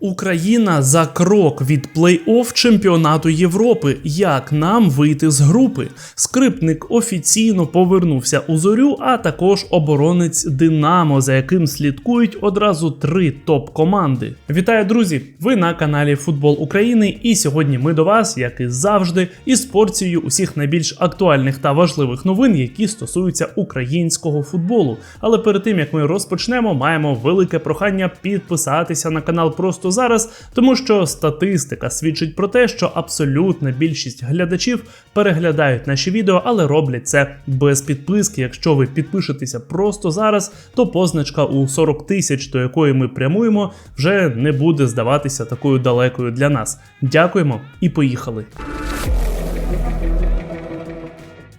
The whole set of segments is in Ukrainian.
Україна за крок від плей-офф чемпіонату Європи. Як нам вийти з групи? Скрипник офіційно повернувся у зорю, а також оборонець Динамо, за яким слідкують одразу три топ-команди. Вітаю, друзі! Ви на каналі Футбол України, і сьогодні ми до вас, як і завжди, із порцією усіх найбільш актуальних та важливих новин, які стосуються українського футболу. Але перед тим як ми розпочнемо, маємо велике прохання підписатися на канал просто зараз, тому що статистика свідчить про те, що абсолютна більшість глядачів переглядають наші відео, але роблять це без підписки. Якщо ви підпишетеся просто зараз, то позначка у 40 тисяч, до якої ми прямуємо, вже не буде здаватися такою далекою для нас. Дякуємо і поїхали.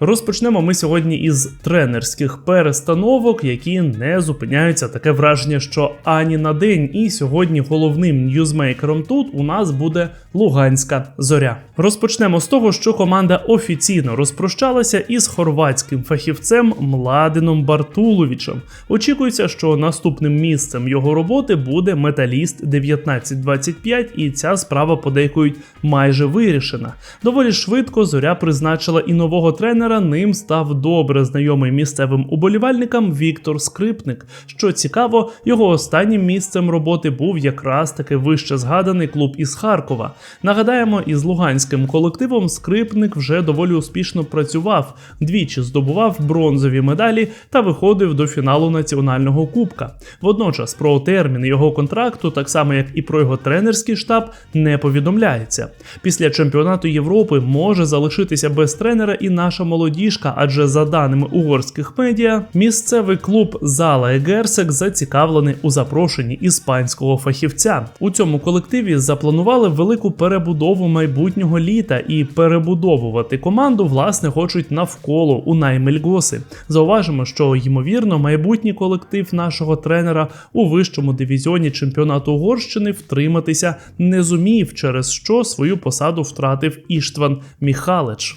Розпочнемо ми сьогодні із тренерських перестановок, які не зупиняються. Таке враження, що ані на день. І сьогодні головним ньюзмейкером тут у нас буде Луганська зоря. Розпочнемо з того, що команда офіційно розпрощалася із хорватським фахівцем Младеном Бартуловичем. Очікується, що наступним місцем його роботи буде металіст 1925, і ця справа подейкують майже вирішена. Доволі швидко зоря призначила і нового тренера. Ним став добре знайомий місцевим уболівальникам Віктор Скрипник. Що цікаво, його останнім місцем роботи був якраз таки вище згаданий клуб із Харкова. Нагадаємо, із луганським колективом Скрипник вже доволі успішно працював, двічі здобував бронзові медалі та виходив до фіналу національного кубка. Водночас про термін його контракту, так само як і про його тренерський штаб, не повідомляється. Після чемпіонату Європи може залишитися без тренера і наша молодіжка, адже за даними угорських медіа, місцевий клуб Зала Егерсек зацікавлений у запрошенні іспанського фахівця. У цьому колективі запланували велику перебудову майбутнього літа і перебудовувати команду власне хочуть навколо у Наймельгоси. Зауважимо, що ймовірно майбутній колектив нашого тренера у вищому дивізіоні чемпіонату Угорщини втриматися не зумів, через що свою посаду втратив Іштван Міхалич.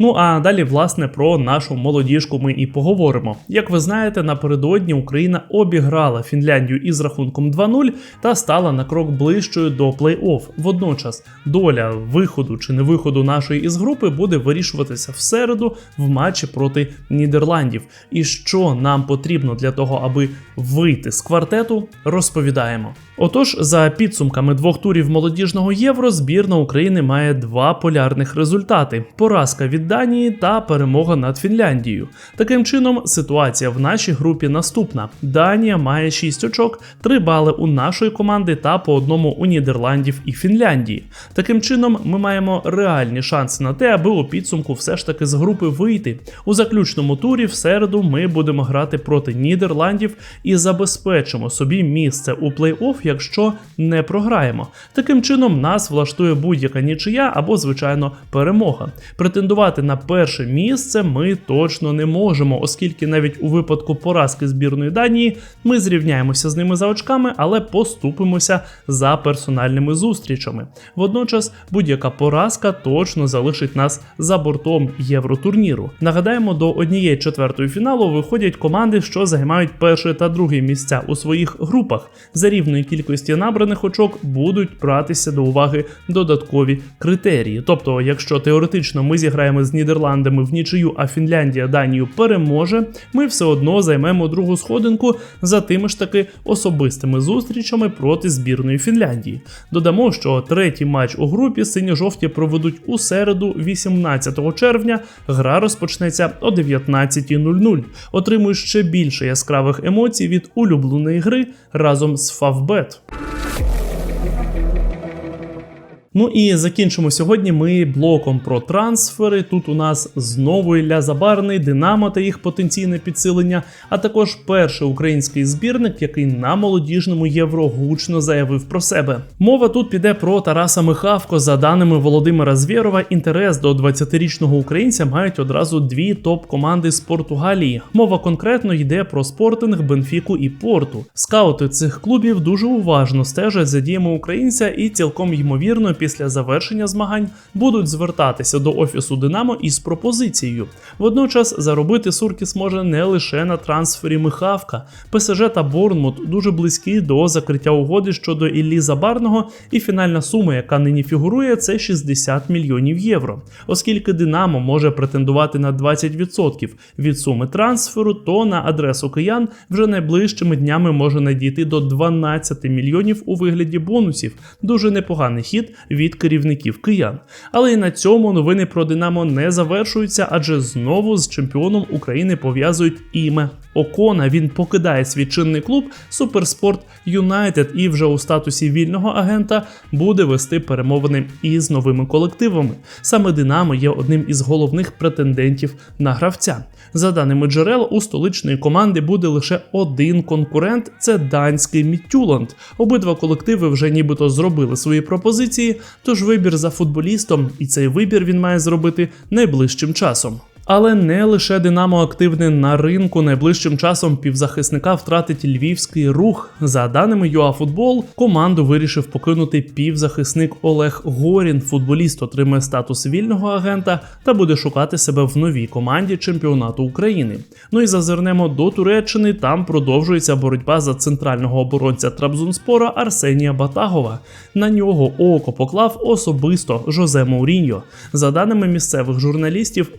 Ну а далі, власне, про нашу молодіжку ми і поговоримо. Як ви знаєте, напередодні Україна обіграла Фінляндію із рахунком 2-0 та стала на крок ближчою до плей-офф. Водночас доля виходу чи не виходу нашої із групи буде вирішуватися в середу в матчі проти Нідерландів. І що нам потрібно для того, аби вийти з квартету, розповідаємо. Отож, за підсумками двох турів молодіжного євро, збірна України має два полярних результати: поразка від Данії та перемога над Фінляндією. Таким чином, ситуація в нашій групі наступна: Данія має 6 очок, 3 бали у нашої команди та по одному у Нідерландів і Фінляндії. Таким чином, ми маємо реальні шанси на те, аби у підсумку все ж таки з групи вийти. У заключному турі в середу ми будемо грати проти Нідерландів і забезпечимо собі місце у плей-офф, якщо не програємо. Таким чином, нас влаштує будь-яка нічия або, звичайно, перемога. Претендувати на перше місце ми точно не можемо, оскільки навіть у випадку поразки збірної Данії ми зрівняємося з ними за очками, але поступимося за персональними зустрічами. Водночас, будь-яка поразка точно залишить нас за бортом євротурніру. Нагадаємо, до однієї четвертої фіналу виходять команди, що займають перше та друге місця у своїх групах. За рівної кількості набраних очок будуть братися до уваги додаткові критерії. Тобто, якщо теоретично ми зіграємо з Нідерландами в нічию, а Фінляндія Данію переможе, ми все одно займемо другу сходинку за тими ж таки особистими зустрічами проти збірної Фінляндії. Додамо, що третій матч у групі синьо-жовті проведуть у середу, 18 червня. Гра розпочнеться о 19.00. Отримуй ще більше яскравих емоцій від улюбленої гри разом з Фавбет. Ну і закінчимо сьогодні ми блоком про трансфери. Тут у нас знову Ілля Забарний, Динамо та їх потенційне підсилення, а також перший український збірник, який на молодіжному євро гучно заявив про себе. Мова тут піде про Тараса Михавко. За даними Володимира Звєрова, інтерес до 20-річного українця мають одразу дві топ-команди з Португалії. Мова конкретно йде про спортинг, Бенфіку і Порту. Скаути цих клубів дуже уважно стежать за діями українця і цілком ймовірно після після завершення змагань будуть звертатися до офісу Динамо із пропозицією. Водночас заробити Суркіс може не лише на трансфері Михавка. ПСЖ та Борнмут дуже близькі до закриття угоди щодо Іллі Забарного, і фінальна сума, яка нині фігурує, це 60 мільйонів євро. Оскільки Динамо може претендувати на 20% від суми трансферу, то на адресу киян вже найближчими днями може надійти до 12 мільйонів у вигляді бонусів. Дуже непоганий хід від керівників киян. Але і на цьому новини про Динамо не завершуються, адже знову з чемпіоном України пов'язують ім'я Окона. Він покидає свій чинний клуб Суперспорт Юнайтед і вже у статусі вільного агента буде вести перемовини із новими колективами. Саме Динамо є одним із головних претендентів на гравця. За даними джерел, у столичної команди буде лише один конкурент це данський Міттюланд. Обидва колективи вже нібито зробили свої пропозиції, тож вибір за футболістом, і цей вибір він має зробити найближчим часом. Але не лише Динамо активне на ринку. Найближчим часом півзахисника втратить львівський рух. За даними ЮАФутбол, команду вирішив покинути півзахисник Олег Горін. Футболіст отримає статус вільного агента та буде шукати себе в новій команді чемпіонату України. Ну і зазирнемо до Туреччини. Там продовжується боротьба за центрального оборонця Трабзонспора Арсенія Батагова. На нього око поклав особисто Жозе Мауріньо. За даними місцевих журналістів,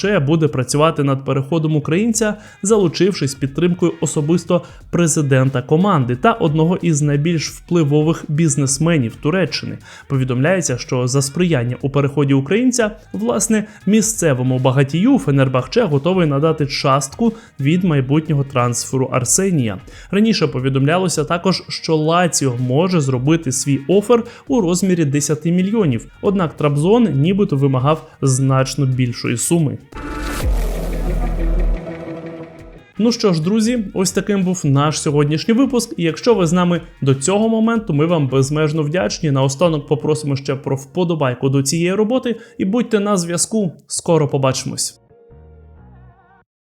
Фенербахче буде працювати над переходом українця, залучившись підтримкою особисто президента команди та одного із найбільш впливових бізнесменів Туреччини. Повідомляється, що за сприяння у переході українця, власне, місцевому багатію Фенербахче готовий надати частку від майбутнього трансферу Арсенія. Раніше повідомлялося також, що Лаціо може зробити свій офер у розмірі 10 мільйонів. Однак Трабзон нібито вимагав значно більшої суми. Ну що ж, друзі, ось таким був наш сьогоднішній випуск. І якщо ви з нами до цього моменту, ми вам безмежно вдячні. Наостанок попросимо ще про вподобайку до цієї роботи і будьте на зв'язку. Скоро побачимось.